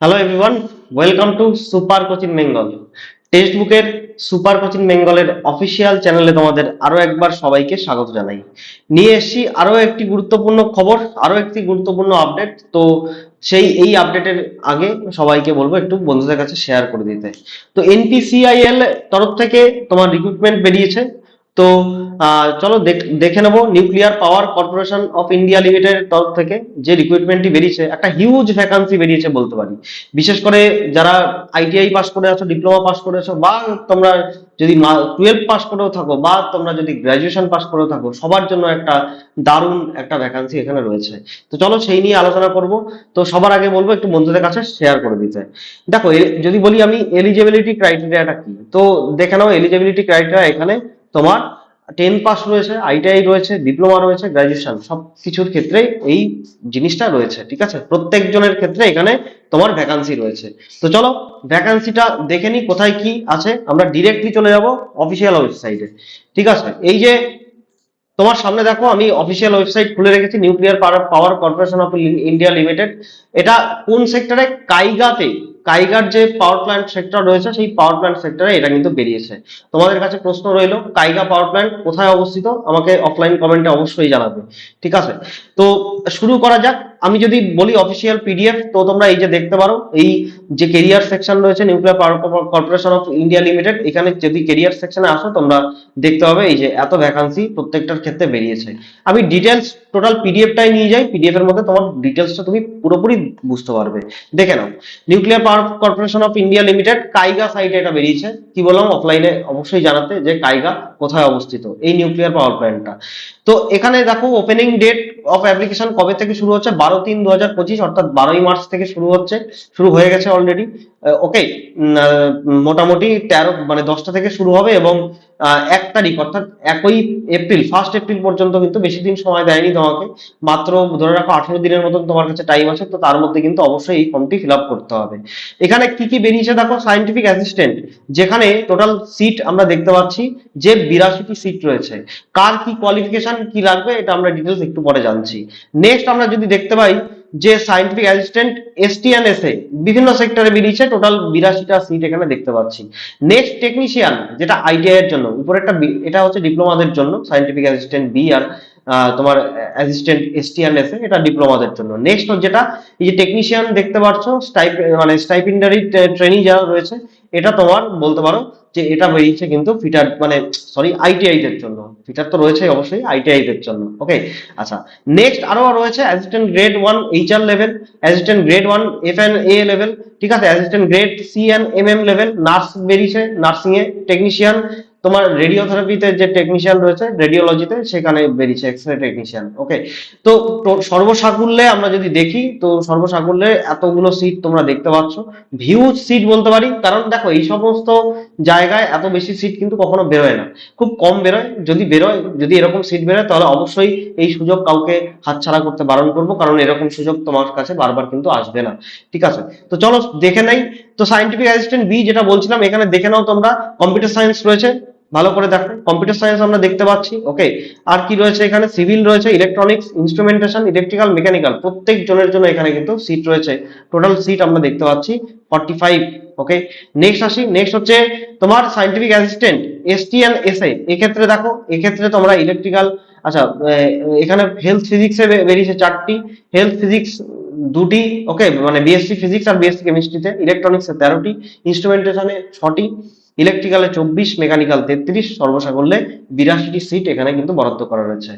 Hello everyone welcome to super coaching Bengal text বুকের super coaching বেঙ্গলের official চ্যানেলে তোমাদের আরও একবার সবাইকে স্বাগত জানাই। নিয়ে এসেছি আরও একটি গুরুত্বপূর্ণ খবর, আরও একটি গুরুত্বপূর্ণ আপডেট তো সেই, এই আপডেটের আগে সবাইকে বলব একটু বন্ধুদের কাছে শেয়ার করে দিতে। তো এনপিসিআইএল তরফ থেকে তোমার রিক্রুটমেন্ট বেরিয়েছে। তো চলো দেখ- নেব nuclear power corporation of India limited তরফ থেকে যে রিক্রুটমেন্টটি বেরিয়েছে, একটা হিউজ ভ্যাকান্সি বেরিয়েছে বলতে পারি। বিশেষ করে যারা আইটিআই পাস করে আছো ডিপ্লোমা পাস করে আছো, বা তোমরা যদি টুয়েলভ পাস করেও থাকো, বা তোমরা যদি গ্র্যাজুয়েশন পাস করেও থাকো, সবার জন্য একটা দারুণ একটা ভ্যাকান্সি এখানে রয়েছে। তো চলো সেই নিয়ে আলোচনা করব। তো সবার আগে বলব, একটু বন্ধুদের কাছে শেয়ার করে দিতে। দেখো যদি বলি আমি এলিজিবিলিটি ক্রাইটেরিয়াটা কি, তো দেখে নাও এলিজিবিলিটি ক্রাইটেরিয়া এখানে তোমার টেন পাস রয়েছে আইটিআই রয়েছে ডিপ্লোমা রয়েছে গ্রাজুয়েশন সব কিছুর ক্ষেত্রে এই জিনিসটা রয়েছে, ঠিক আছে? প্রত্যেকজনের ক্ষেত্রে এখানে তোমার ভ্যাকান্সি রয়েছে। তো চলো ভ্যাকান্সিটা দেখে নি কোথায় কি আছে। আমরা ডিরেক্টলি চলে যাব অফিসিয়াল ওয়েবসাইটে ঠিক আছে? এই যে তোমার সামনে দেখো, আমি অফিসিয়াল ওয়েবসাইট খুলে রেখেছি nuclear power corporation of India limited এটা কোন সেক্টরে কাইগাতে। কাইগার যে পাওয়ার প্ল্যান্ট সেক্টর রয়েছে, সেই পাওয়ার প্ল্যান্ট সেক্টরে এটা কিন্তু বেরিয়েছে। তোমাদের কাছে প্রশ্ন রইল কাইগা পাওয়ার প্ল্যান্ট কোথায় অবস্থিত? আমাকে অফলাইন কমেন্টে অবশ্যই জানাবে। ঠিক আছে? তো শুরু করা যাক। আমি যদি বলি অফিসিয়াল পিডিএফ তো তোমরা এই যে দেখতে পারো, এই যে কেরিয়ার সেকশন রয়েছে nuclear power corporation of India limited এখানে যদি কেরিয়ার সেকশনে আসো, তোমরা দেখতে পাবে এই যে এত ভ্যাকান্সি প্রত্যেকটার ক্ষেত্রে বেরিয়েছে। আমি ডিটেলস টোটাল পিডিএফটাই নিয়ে যাই পিডিএফ এর মধ্যে তোমার ডিটেলসটা তুমি পুরোপুরি বুঝতে পারবে। দেখে নাও nuclear power corporation of India limited Kaiga সাইটে এটা বেরিয়েছে। কি বললাম অফলাইনে অবশ্যই জানাতে যে কাইগা কোথায় অবস্থিত? এই নিউক্লিয়ার পাওয়ার প্ল্যান্টটা তো এখানে দেখো ওপেনিং ডেট অফ অ্যাপ্লিকেশন কবে থেকে শুরু হচ্ছে? বারো তিন দু হাজার পঁচিশ, অর্থাৎ বারোই মার্চ থেকে শুরু হচ্ছে। শুরু হয়ে গেছে অলরেডি ওকে মোটামুটি তেরো মানে দশটা থেকে শুরু হবে এবং এক তারিখ, অর্থাৎ একই এপ্রিল ফার্স্ট এপ্রিল পর্যন্ত কিন্তু বেশি দিন সময় দেয়নি তোমাকে। মাত্র ধরে রাখো আঠারো দিনের মতন তোমার কাছে টাইম আছে, তো তার মধ্যে কিন্তু অবশ্যই এই ফর্মটি ফিল করতে হবে। এখানে কি কি বেরিয়েছে দেখো? সাইন্টিফিক অ্যাসিস্ট্যান্ট যেখানে টোটাল সিট আমরা দেখতে পাচ্ছি যে বিরাশিটি সিট রয়েছে। কার কি কোয়ালিফিকেশন কি লাগবে, এটা আমরা ডিটেলস একটু পরে জানছি। নেক্সট আমরা যদি দেখতে পাই যে সাইন্টিফিক অ্যাসিস্ট্যান্ট এসটিএন এসএ বিভিন্ন সেক্টরে বেরিয়েছে টোটাল বিরাশিটা সিট এখানে দেখতে পাচ্ছি। নেক্সট টেকনিশিয়ান যেটা আইটিআই এর জন্য, উপরেরটা একটা এটা হচ্ছে ডিপ্লোমাদের জন্য সাইন্টিফিক অ্যাসিস্ট্যান্ট বি আর তোমার অ্যাসিস্ট্যান্ট এসটিএন এসএ এটা ডিপ্লোমাদের জন্য। নেক্সট যেটা, এই যে টেকনিশিয়ান দেখতে পাচ্ছ স্টাইপ মানে স্টাইপেন্ডারি ট্রেনিং যারা রয়েছে, এটা তোমার বলতে পারো যে এটা বেরিয়েছে কিন্তু ফিটার মানে সরি আইটিআই দের জন্য। ফিটার তো রয়েছে অবশ্যই আইটিআই দের জন্য ওকে আচ্ছা নেক্সট আরও রয়েছে assistant grade one HR level assistant grade one F N A level ঠিক আছে? Assistant grade C N M M level nurse বেরিয়েছে নার্সিং এ টেকনিশিয়ান তোমার রেডিওথেরাপিতে যে টেকনিশিয়ান রয়েছে রেডিওলজিতে সেখানে বেরিয়েছে এক্স রে টেকনিশিয়ান ওকে তো সর্বসাকুল্যে আমরা যদি দেখি, তো সর্বসাকুল্যে এতগুলো সিট তোমরা দেখতে পাচ্ছ। ভিউজ সিট বলতে পারি, কারণ দেখো এই সমস্ত জায়গায় এত বেশি সিট কিন্তু কখনো বেরোয় না। খুব কম বেরোয়, যদি বেরোয়, যদি এরকম সিট বেরোয়, তাহলে অবশ্যই এই সুযোগ কাউকে হাতছাড়া করতে বারণ করব, কারণ এরকম সুযোগ তোমার কাছে বারবার কিন্তু আসবে না, ঠিক আছে? তো চলো দেখে নেই। তো সাইন্টিফিক অ্যাসিস্ট্যান্ট বি যেটা বলছিলাম, এখানে দেখে নাও তোমরা কম্পিউটার সায়েন্স রয়েছে ভালো করে দেখো কম্পিউটার সায়েন্স আমরা দেখতে পাচ্ছি ওকে আর কি রয়েছে এখানে? সিভিল রয়েছে ইলেকট্রনিক্স ইনস্ট্রুমেন্টেশন ইলেকট্রিক্যাল মেকানিক্যাল প্রত্যেক জনের জন্য এখানে কিন্তু সিট রয়েছে। টোটাল সিট আমরা দেখতে পাচ্ছি ফর্টি ফাইভ ওকে নেক্সট আসি নেক্সট হচ্ছে তোমার সাইন্টিফিক অ্যাসিস্ট্যান্ট এসটিএন এসএ এক্ষেত্রে দেখো, এক্ষেত্রে তোমরা ইলেকট্রিক্যাল আচ্ছা এখানে হেলথ ফিজিক্সে বেরিয়েছে চারটি। হেলথ ফিজিক্স দুটি ওকে মানে বিএসসি ফিজিক্স আর বিএসসি কেমিস্ট্রিতে ইলেকট্রনিক্সে তেরোটি ইনস্ট্রুমেন্টেশনে ছটি। ইলেকট্রিক্যালে চব্বিশ মেকানিক্যাল তেত্রিশ সর্বসাকল্যে বিরাশিটি সিট এখানে কিন্তু বরাদ্দ করা রয়েছে।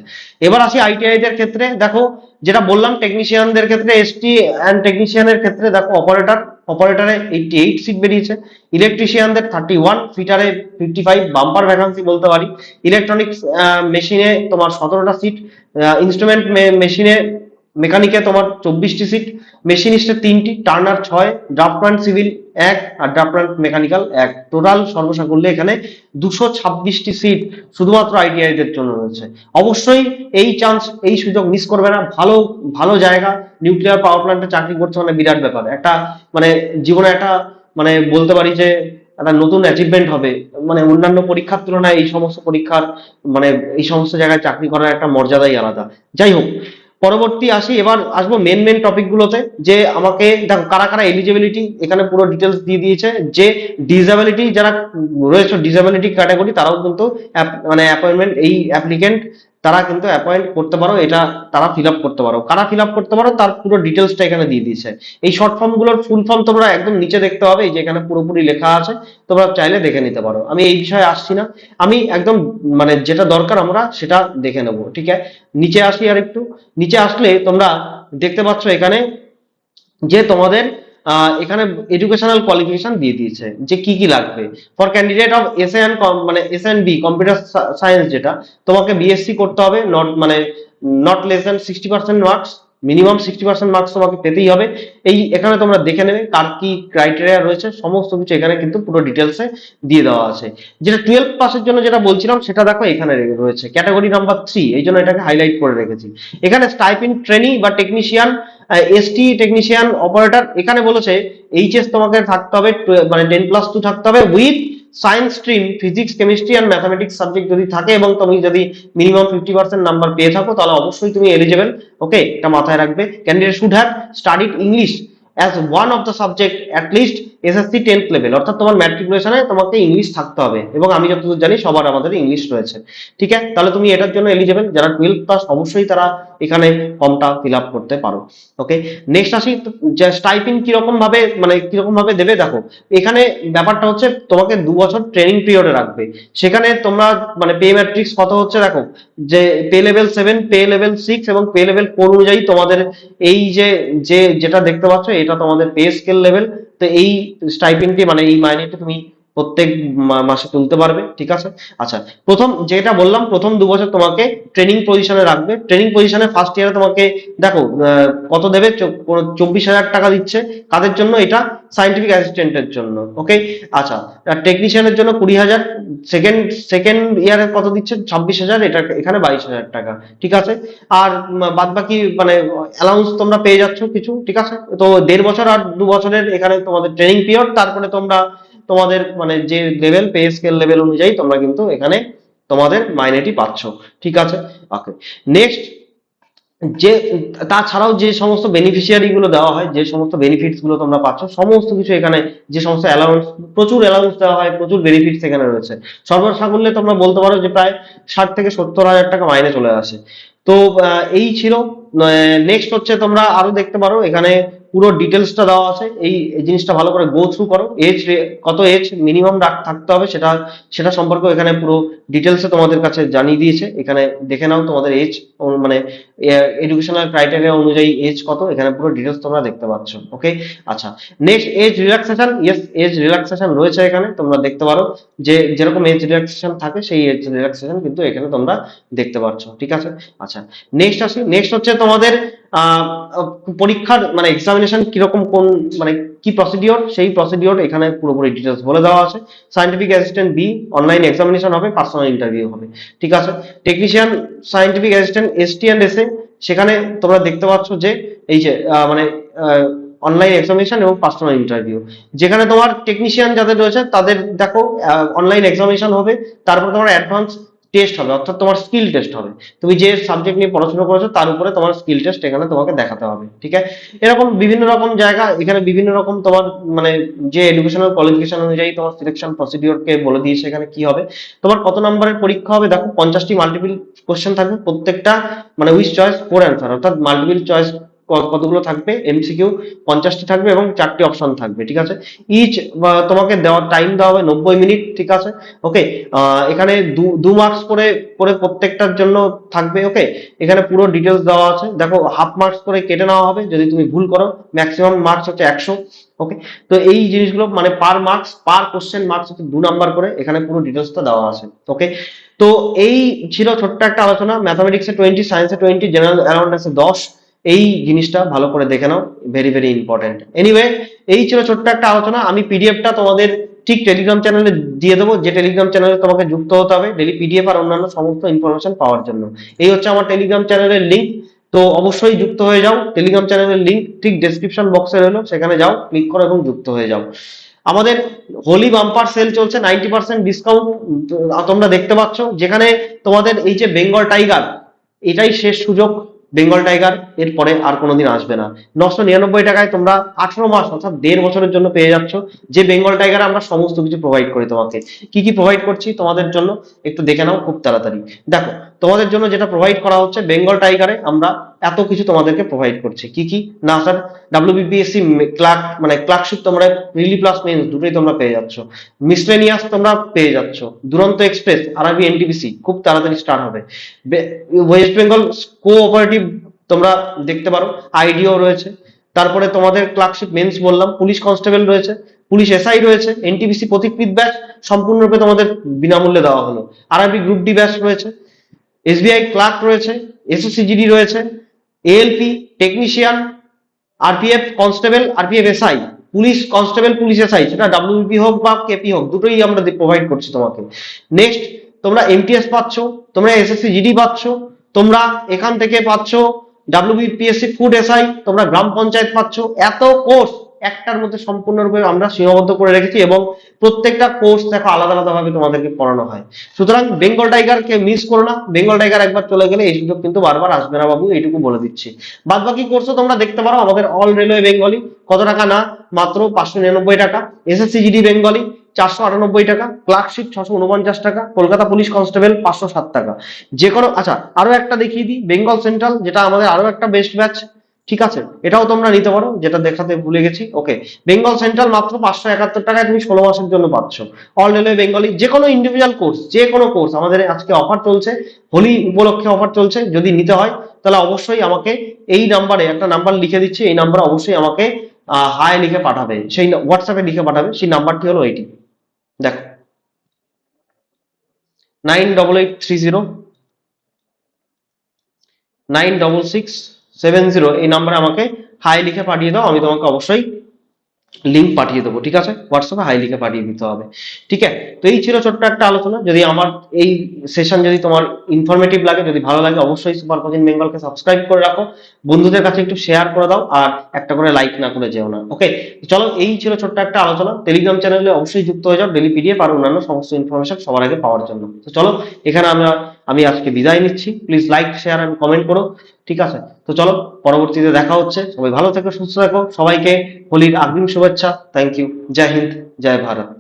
এবার আসি আইটিআই দের ক্ষেত্রে। দেখো, যেটা বললাম টেকনিশিয়ানদের ক্ষেত্রে এসটি অ্যান্ড টেকনিশিয়ানের ক্ষেত্রে, দেখো অপারেটর অপারেটরে এইটটি এইট সিট বেরিয়েছে। ইলেকট্রিশিয়ানদের থার্টি ওয়ান ফিটারে ফিফটি ফাইভ বাম্পার ভ্যাকান্সি বলতে পারি। ইলেকট্রনিক্স মেশিনে তোমার সতেরোটা সিট ইনস্ট্রুমেন্ট মেশিনে মেকানিকে তোমার চব্বিশটি সিট মেশিনিস্টে তিনটি টার্নার ছয় ড্রাফটম্যান সিভিল এক আর ড্রাফটম্যান মেকানিক্যাল এক। টোটাল সর্বসাকুল্যে এখানে দুশো ছাব্বিশটি সিট শুধুমাত্র আইটিআই দের জন্য রয়েছে। অবশ্যই এই চান্স এই সুযোগ মিস করবে না। ভালো ভালো জায়গা। নিউক্লিয়ার পাওয়ার প্ল্যান্টে চাকরি করছে মানে বিরাট ব্যাপার। একটা মানে জীবনে একটা মানে বলতে পারি যে একটা নতুন অ্যাচিভমেন্ট হবে। মানে অন্যান্য পরীক্ষার তুলনায় এই সমস্ত পরীক্ষার মানে এই সমস্ত জায়গায় চাকরি করার একটা মর্যাদাই আলাদা। যাই হোক পরবর্তী আসি, এবার আসব মেন মেন টপিক গুলোতে, যে আমাকে, দেখো, কারা কারা এলিজিবিলিটি এখানে পুরো ডিটেলস দিয়ে দিয়েছে, যে ডিসএবিলিটি যারা রয়েছে ডিসএবিলিটি ক্যাটাগরি তারাও কিন্তু মানে অ্যাপয়েন্টমেন্ট এই অ্যাপ্লিকেন্ট তারা কিন্তু অ্যাপয়েন্ট করতে পারো, এটা তারা ফিল করতে পারো। কারা ফিল করতে পারো, তার পুরো ডিটেলসটা এখানে দিয়ে দিয়েছে। এই শর্ট ফর্মগুলোর ফুল ফর্ম তোমরা একদম নিচে দেখতে হবে এই যে এখানে পুরোপুরি লেখা আছে, তোমরা চাইলে দেখে নিতে পারো। আমি এই বিষয়ে আসছি না। আমি একদম মানে যেটা দরকার আমরা সেটা দেখে নেব, ঠিক আছে? নিচে আসি আর একটু নিচে আসলে তোমরা দেখতে পাচ্ছ এখানে যে তোমাদের এখানে এডুকেশনাল কোয়ালিফিকেশন দিয়ে দিয়েছে যে কি কি লাগবে। For candidate of S N মানে S N B computer science যেটা, তোমাকে বিএসসি করতে হবে নট মানে not less than sixty percent marks minimum sixty percent marks তোমাকে পেতেই হবে। এই এখানে তোমরা দেখে নেবে কার কি ক্রাইটেরিয়া রয়েছে, সমস্ত কিছু এখানে কিন্তু পুরো ডিটেলসে দিয়ে দেওয়া আছে। যেটা টুয়েলভ পাসের জন্য যেটা বলছিলাম, সেটা দেখো এখানে রয়েছে। ক্যাটাগরি নাম্বার থ্রি এই জন্য এটাকে হাইলাইট করে রেখেছি। এখানে স্টাইপিং ট্রেনিং বা টেকনিশিয়ান এসটি টেকনিশিয়ান অপারেটর এখানে বলেছে এইচএস তোমাকে থাকতে হবে মানে টেন প্লাস টু থাকতে হবে with science stream physics chemistry and mathematics subject যদি থাকে এবং তুমি যদি মিনিমাম ফিফটি পার্সেন্ট নাম্বার পেয়ে থাকো, তাহলে অবশ্যই তুমি এলিজেবল ওকে এটা মাথায় রাখবে। Candidate should have studied English as one of the subject at least SSC tenth level অর্থাৎ তোমার ম্যাট্রিকুলেশনে তোমাকে ইংলিশ থাকতে হবে এবং আমি যতদূর জানি সবার আমাদের ইংলিশ রয়েছে। ঠিক আছে? তাহলে তুমি এটার জন্য এলিজেবল যারা টুয়েলভ পাস অবশ্যই তারা এখানে ফর্মটা ফিল আপ করতে পারো। ওকে নেক্সট আসি স্টাইপিং কীরকম ভাবে মানে কীরকম ভাবে দেবে, দেখো, এখানে ব্যাপারটা হচ্ছে তোমাকে দু বছর ট্রেনিং পিরিয়ডে রাখবে। সেখানে তোমরা মানে পে ম্যাট্রিক্স কত হচ্ছে দেখো? যে pay level seven pay level six এবং পে লেভেল ফোর অনুযায়ী তোমাদের এই যে যে, যেটা দেখতে পাচ্ছ, এটা তোমাদের পে স্কেল লেভেল তো এই স্টাইপেন্ডটি মানে এই মাইনেটি তুমি প্রত্যেক মাসে তুলতে পারবে, ঠিক আছে? আচ্ছা প্রথম যেটা বললাম, প্রথম দু বছর তোমাকে ট্রেনিং পজিশনে রাখবে। ট্রেনিং পজিশনে ফার্স্ট ইয়ারে তোমাকে, দেখো কত দেবে? চব্বিশ হাজার টাকা দিচ্ছে। কাদের জন্য? এটা সাইন্টিফিক অ্যাসিস্ট্যান্টের জন্য ওকে আচ্ছা টেকনিশিয়ানের জন্য কুড়ি হাজার সেকেন্ড সেকেন্ড ইয়ারে কত দিচ্ছে? ছাব্বিশ হাজার, এটা এখানে বাইশ হাজার টাকা, ঠিক আছে? আর বাদ বাকি মানে অ্যালাউন্স তোমরা পেয়ে যাচ্ছ কিছু, ঠিক আছে? তো দেড় বছর আর দু বছরের এখানে তোমাদের ট্রেনিং পিরিয়ড তারপরে তোমরা তোমাদের মানে যে লেভেল পে স্কেল লেভেল অনুযায়ী তোমরা কিন্তু এখানে তোমাদের মাইনেটি পাচ্ছ। ঠিক আছে? ওকে নেক্সট যে, তাছাড়াও যে সমস্ত বেনিফিশিয়ারি গুলো দেওয়া হয়, যে সমস্ত বেনিফিটসগুলো তোমরা পাচ্ছ, সমস্ত কিছু এখানে, যে সমস্ত অ্যালাউন্স প্রচুর অ্যালাউন্স দেওয়া হয়, প্রচুর বেনিফিটস এখানে রয়েছে। সর্বসাকুল্যে তোমরা বলতে পারো যে প্রায় ষাট থেকে সত্তর হাজার টাকা মাইনে চলে আসে। তো এই ছিল নেক্সট হচ্ছে তোমরা আরও দেখতে পারো, এখানে পুরো ডিটেলসটা দেওয়া আছে। এই জিনিসটা ভালো করে গো থ্রু করো। এজ কত এজ মিনিমাম থাকতে হবে সেটা সেটা সম্পর্কে এখানে পুরো ডিটেলসে তোমাদের কাছে জানিয়ে দিয়েছে। এখানে দেখে নাও তোমাদের এজ মানে এডুকেশনাল ক্রাইটেরিয়া অনুযায়ী এজ কত। এখানে পুরো ডিটেলস তোমরা দেখতে পাচ্ছ। ওকে আচ্ছা। Next age relaxation yes age relaxation রয়েছে এখানে। তোমরা দেখতে পারো যে, যেরকম এজ রিল্যাক্সেশন থাকে, সেই এজ রিল্যাক্সেশন কিন্তু এখানে তোমরা দেখতে পাচ্ছ। ঠিক আছে? আচ্ছা। নেক্সট আসি। নেক্সট হচ্ছে তোমাদের পরীক্ষার মানে এক্সামিনেশন কীরকম কোন মানে কি প্রসিডিওর সেই প্রসিডিওর এখানে পুরোপুরি ডিটেলস বলে দেওয়া আছে। Scientific assistant B online examination হবে পার্সোনাল ইন্টারভিউ হবে। ঠিক আছে? Technician scientific assistant ST and SA সেখানে তোমরা দেখতে পাচ্ছ যে এই যে মানে অনলাইন এক্সামিনেশন এবং পার্সোনাল ইন্টারভিউ যেখানে তোমার টেকনিশিয়ান যাদের রয়েছে, তাদের দেখো অনলাইন এক্সামিনেশন হবে, তারপর তোমার অ্যাডভান্স টেস্ট হবে, অর্থাৎ তোমার স্কিল টেস্ট হবে। তুমি যে সাবজেক্ট নিয়ে পড়াশোনা করেছ, তার উপরে তোমার স্কিল টেস্ট এখানে তোমাকে দেখাতে হবে, ঠিক আছে? এরকম বিভিন্ন রকম জায়গা, এখানে বিভিন্ন রকম তোমার মানে যে এডুকেশনাল কোয়ালিফিকেশন অনুযায়ী তোমার সিলেকশন প্রসিডিওরকে বলে দিয়েছে এখানে কি হবে। তোমার কত নম্বরের পরীক্ষা হবে, দেখো, পঞ্চাশটি মাল্টিপল কোশ্চেন থাকবে, প্রত্যেকটা মানে উইচ চয়েস ফোর অ্যান্সার অর্থাৎ মাল্টিপল চয়েস কতগুলো থাকবে? এমসিকিউ পঞ্চাশটি থাকবে এবং চারটি অপশন থাকবে, ঠিক আছে? ইচ তোমাকে দেওয়ার টাইম দেওয়া হবে নব্বই মিনিট, ঠিক আছে? ওকে এখানে দু দু মার্কস করে করে প্রত্যেকটার জন্য থাকবে ওকে এখানে পুরো ডিটেলস দেওয়া আছে। দেখো হাফ মার্কস করে কেটে নেওয়া হবে, যদি তুমি ভুল করো ম্যাক্সিমাম মার্কস হচ্ছে একশো ওকে তো এই জিনিসগুলো মানে per marks per question marks হচ্ছে দু নাম্বার করে, এখানে পুরো ডিটেলসটা দেওয়া আছে ওকে তো এই ছিল ছোট্ট একটা আলোচনা ম্যাথামেটিক্সে টোয়েন্টি সায়েন্সে টোয়েন্টি জেনারেল অ্যারাউন্ডার্সে দশ। এই জিনিসটা ভালো করে দেখে নাও ভেরি ভেরি ইম্পর্টেন্ট এনিওয়ে এই ছিল ছোট্ট একটা আলোচনা। আমি পিডিএফটা তোমাদের ঠিক টেলিগ্রাম চ্যানেলে দিয়ে দেবো। যে টেলিগ্রাম চ্যানেলে তোমাকে যুক্ত হতে হবে ডেলি পিডিএফ আর অন্যান্য সমস্ত ইনফরমেশন পাওয়ার জন্য। এই হচ্ছে আমার টেলিগ্রাম চ্যানেলের লিঙ্ক তো অবশ্যই যুক্ত হয়ে যাও। টেলিগ্রাম চ্যানেলের লিঙ্ক ঠিক ডেসক্রিপশন বক্সে রইল। সেখানে যাও ক্লিক করো এবং যুক্ত হয়ে যাও। আমাদের হোলি বাম্পার সেল চলছে নাইনটি পার্সেন্ট ডিসকাউন্ট তোমরা দেখতে পাচ্ছ। যেখানে তোমাদের এই যে বেঙ্গল টাইগার এটাই শেষ সুযোগ। বেঙ্গল টাইগার এরপরে আর কোনোদিন আসবে না। নশো নিরানব্বই টাকায় তোমরা আঠারো মাস অর্থাৎ দেড় বছরের জন্য পেয়ে যাচ্ছ, যে বেঙ্গল টাইগার আমরা সমস্ত কিছু প্রোভাইড করি তোমাকে। কি কি প্রোভাইড করছি তোমাদের জন্য একটু দেখে নাও খুব তাড়াতাড়ি। দেখো, তোমাদের জন্য যেটা প্রোভাইড করা হচ্ছে, বেঙ্গল টাইগারে আমরা এত কিছু তোমাদেরকে প্রোভাইড করছে। কি কি? না স্যার ডাব্লিউবিপিএসসি ক্লার্ক মানে ক্লার্কশিপ তোমরা রিলি প্লাস মেন্স দুটোই তোমরা পেয়ে যাচ্ছ। মিসলেনিয়াস তোমরা পেয়ে যাচ্ছ। দুরন্ত এক্সপ্রেস আরবি এনটিপিসি খুব তাড়াতাড়ি স্টার্ট হবে। ওয়েস্ট বেঙ্গল কোঅপারেটিভ তোমরা দেখতে পারো আইডিও রয়েছে। তারপরে তোমাদের ক্লার্কশিপ মেন্স বললাম পুলিশ কনস্টেবল রয়েছে পুলিশ এসআই রয়েছে এনটিপিসি প্রতিকৃত ব্যাচ সম্পূর্ণরূপে তোমাদের বিনামূল্যে দেওয়া হলো। আরবি গ্রুপ ডি ব্যাচ রয়েছে এসবিআই ক্লার্ক রয়েছে এসএসসিজিডি রয়েছে ALP technician RPF constable RPF SI police constable police SI সেটা ডাব্লিউপি হোক বা কেপি হোক, দুটোই আমরা প্রোভাইড করছি তোমাকে। নেক্সট তোমরা এমটিএস পাচ্ছ, তোমরা এসএসসি জিডি পাচ্ছ, তোমরা এখান থেকে পাচ্ছ ডাব্লিউবিপিএসসি ফুড এসআই তোমরা গ্রাম পঞ্চায়েত পাচ্ছ, এত কোর্স একটার মধ্যে সম্পূর্ণরূপে আমরা সীমাবদ্ধ করে রেখেছি এবং প্রত্যেকটা কোর্স দেখো আলাদা আলাদা ভাবে তোমাদেরকে পড়ানো হয়। সুতরাং বেঙ্গল টাইগারকে মিস করো না। বেঙ্গল টাইগার একবার চলে গেলে এই সুযোগ কিন্তু বারবার আসবে না বাবু, এইটুকু বলে দিচ্ছি। বাদ বাকি কোর্সও তোমরা দেখতে পারো, আমাদের অল রেলওয়ে বেঙ্গলি কত টাকা না, মাত্র পাঁচশো নিরানব্বই টাকা। এসএসসি জিডি বেঙ্গলি চারশো আটানব্বই টাকা। ক্লার্কশিপ ছশো উনপঞ্চাশ টাকা। কলকাতা পুলিশ কনস্টেবল পাঁচশো সাত টাকা। যে কোনো আচ্ছা আরও একটা দেখিয়ে দিই বেঙ্গল সেন্ট্রাল যেটা আমাদের আরও একটা বেস্ট ব্যাচ ঠিক আছে? এটাও তোমরা নিতে পারো, যেটা দেখাতে ভুলে গেছি। ওকে বেঙ্গল সেন্ট্রাল মাত্র পাঁচশো একাত্তর টাকায় তুমি ষোলো মাসের জন্য পাচ্ছ। অল রেলওয়ে বেঙ্গলি যে কোনো ইন্ডিভিজুয়াল কোর্স যে কোনো কোর্স আমাদের আজকে অফার চলছে, হোলি উপলক্ষে অফার চলছে, যদি নিতে হয়, তাহলে অবশ্যই আমাকে এই নাম্বারে একটা নাম্বার লিখে দিচ্ছি, এই নাম্বারে অবশ্যই আমাকে হাই লিখে পাঠাবে, সেই হোয়াটসঅ্যাপে লিখে পাঠাবে, সেই নাম্বারটি হলো এইটি দেখো। Nine double eight three zero nine double six seven zero এই নাম্বারে আমাকে হাই লিখে পাঠিয়ে দাও, আমি তোমাকে অবশ্যই লিঙ্ক পাঠিয়ে দেবো, ঠিক আছে? হোয়াটসঅ্যাপে হাই লিখে পাঠিয়ে দিতে হবে, ঠিক আছে? তো এই ছিল ছোট্ট একটা আলোচনা, যদি আমার এই সেশন যদি তোমার ইনফরমেটিভ লাগে, যদি ভালো লাগে, অবশ্যই সুপার কোচিং বেঙ্গলকে সাবস্ক্রাইব করে রাখো, বন্ধুদের কাছে একটু শেয়ার করে দাও, আর একটা করে লাইক না করে যেও না ওকে চলো, এই ছিল ছোট্ট একটা আলোচনা টেলিগ্রাম চ্যানেলে অবশ্যই যুক্ত হয়ে যাও ডেলি পিডিএফ আর অন্যান্য সমস্ত ইনফরমেশন সবার আগে পাওয়ার জন্য, তো চলো, এখানে আমরা আমি আজকে বিদায় নিচ্ছি। Please like share and comment করো। ঠিক আছে? তো চলো, পরবর্তীতে দেখা হচ্ছে। সবাই ভালো থেকো, সুস্থ থাকো। সবাইকে হোলির আগ্রিম শুভেচ্ছা। থ্যাংক ইউ জয় হিন্দ, জয় ভারত।